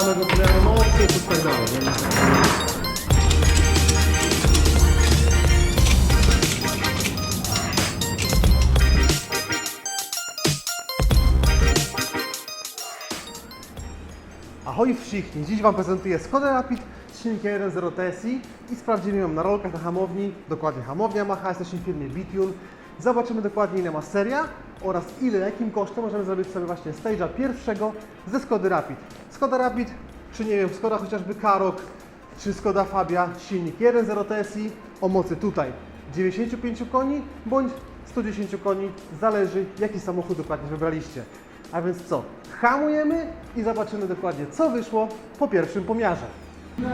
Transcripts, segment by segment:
samego pomiaru mocy, to tak dalej. Ahoj wścichni! Dziś Wam prezentuję Skoda Rapid z silnikiem 1.0 TSI i sprawdzimy ją na rolkach na hamowni, dokładnie hamownia Macha, jesteśmy w firmie Bitune. Zobaczymy dokładnie ile ma seria oraz ile, jakim kosztem możemy zrobić sobie właśnie stage'a pierwszego ze Skody Rapid. Skoda Rapid, czy nie wiem, Skoda chociażby Karok, czy Skoda Fabia, silnik 1.0 TSI o mocy tutaj 95 koni bądź 110 koni, zależy jaki samochód dokładnie wybraliście. A więc co? Hamujemy i zobaczymy dokładnie co wyszło po pierwszym pomiarze. No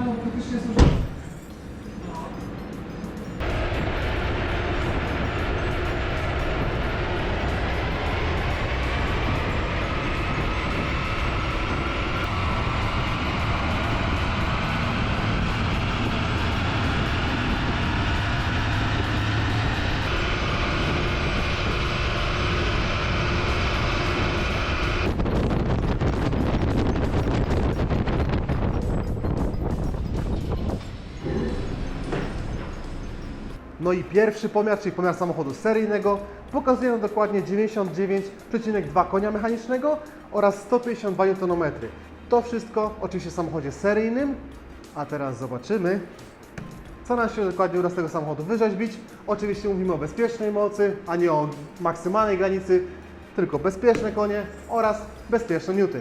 i pierwszy pomiar, czyli pomiar samochodu seryjnego, pokazuje nam dokładnie 99,2 konia mechanicznego oraz 152 Nm. To wszystko oczywiście w samochodzie seryjnym, a teraz zobaczymy, co nam się dokładnie uda z tego samochodu wyrzeźbić. Oczywiście mówimy o bezpiecznej mocy, a nie o maksymalnej granicy, tylko bezpieczne konie oraz bezpieczne newty.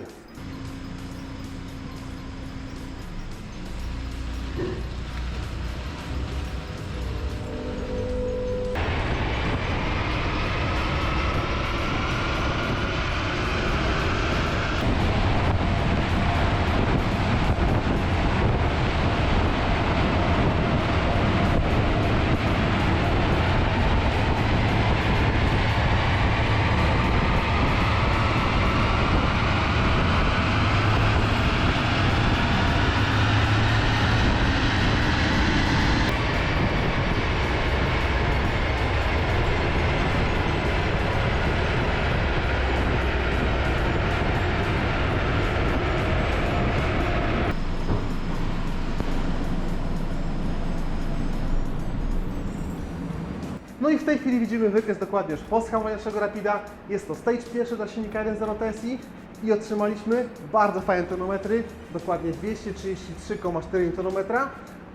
No i w tej chwili widzimy wykres dokładnie już po schamowaniu naszego Rapida. Jest to stage pierwszy dla silnika 1.0 TSI i otrzymaliśmy bardzo fajne tonometry, dokładnie 233,4 Nm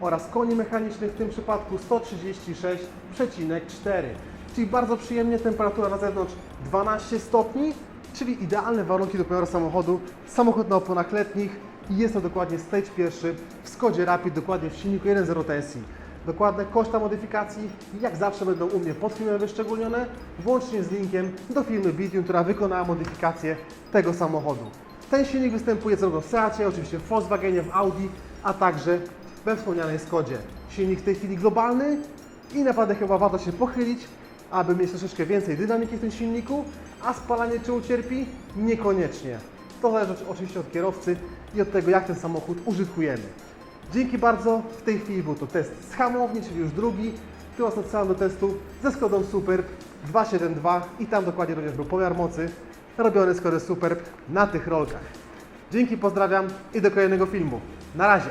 oraz koni mechanicznych w tym przypadku 136,4. Czyli bardzo przyjemnie, temperatura na zewnątrz 12 stopni, czyli idealne warunki do pomiaru samochodu. Samochód na oponach letnich i jest to dokładnie stage pierwszy w Skodzie Rapid, dokładnie w silniku 1.0 TSI. Dokładne koszta modyfikacji, jak zawsze będą u mnie pod filmem wyszczególnione, włącznie z linkiem do firmy Bitune, która wykonała modyfikację tego samochodu. Ten silnik występuje zarówno w Seacie, oczywiście w Volkswagenie, w Audi, a także we wspomnianej Skodzie. Silnik w tej chwili globalny i naprawdę chyba warto się pochylić, aby mieć troszeczkę więcej dynamiki w tym silniku, a spalanie czy ucierpi? Niekoniecznie. To zależy oczywiście od kierowcy i od tego, jak ten samochód użytkujemy. Dzięki bardzo. W tej chwili był to test z hamowni, czyli już drugi. Was odsyłam do testu ze Skodą Superb 272 i tam dokładnie również był pomiar mocy robiony z Skody Superb na tych rolkach. Dzięki, pozdrawiam i do kolejnego filmu. Na razie.